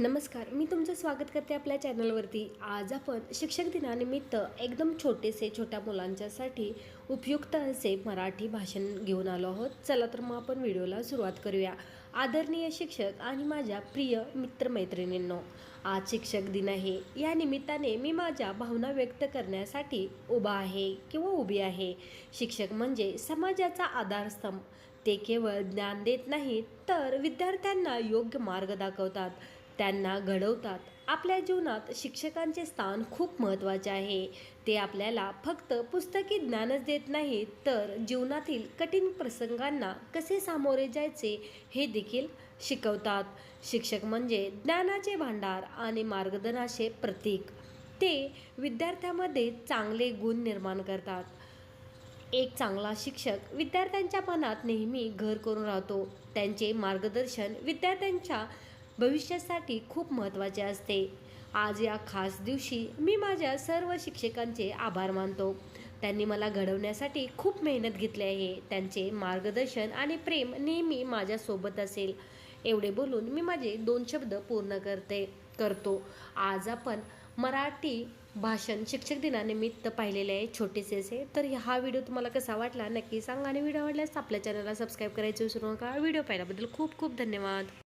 नमस्कार मी तुमचं स्वागत करते आपल्या चॅनलवरती. आज आपण शिक्षक दिनानिमित्त एकदम छोटेसे छोट्या मुलांच्यासाठी उपयुक्त असे मराठी भाषण घेऊन आलो आहोत. चला तर मग आपण व्हिडिओला सुरुवात करूया. आदरणीय शिक्षक आणि माझ्या प्रिय मित्रमैत्रिणींनो आज शिक्षक दिन आहे. या निमित्ताने मी माझ्या भावना व्यक्त करण्यासाठी उभा आहे किंवा उभी आहे. शिक्षक म्हणजे समाजाचा आधारस्तंभ. ते केवळ ज्ञान देत नाहीत तर विद्यार्थ्यांना योग्य मार्ग दाखवतात. त्यांना घडवतात. आपल्या जीवनात शिक्षकांचे स्थान खूप महत्त्वाचे आहे. ते आपल्याला फक्त पुस्तकी ज्ञानच देत नाहीत तर जीवनातील कठीण प्रसंगांना कसे सामोरे जायचे हे देखील शिकवतात. शिक्षक म्हणजे ज्ञानाचे भांडार आणि मार्गदर्शनाचे प्रतीक. ते विद्यार्थ्यामध्ये चांगले गुण निर्माण करतात. एक चांगला शिक्षक विद्यार्थ्यांच्या मनात नेहमी घर करून राहतो. त्यांचे मार्गदर्शन विद्यार्थ्यांच्या भविष्यासाठी खूप महत्त्वाचे असते. आज या खास दिवशी मी माझ्या सर्व शिक्षकांचे आभार मानतो. त्यांनी मला घडवण्यासाठी खूप मेहनत घेतली आहे. त्यांचे मार्गदर्शन आणि प्रेम नेहमी माझ्यासोबत असेल. एवढे बोलून मी माझे दोन शब्द पूर्ण करते करतो. आज आपण मराठी भाषण शिक्षक दिनानिमित्त पाहिलेले आहे छोटेसे असे. तर हा व्हिडिओ तुम्हाला कसा वाटला नक्की सांगा आणि व्हिडिओ आवडल्यास आपल्या चॅनलला सबस्क्राईब करायचे विसरू नका. व्हिडिओ पाहिल्याबद्दल खूप खूप धन्यवाद.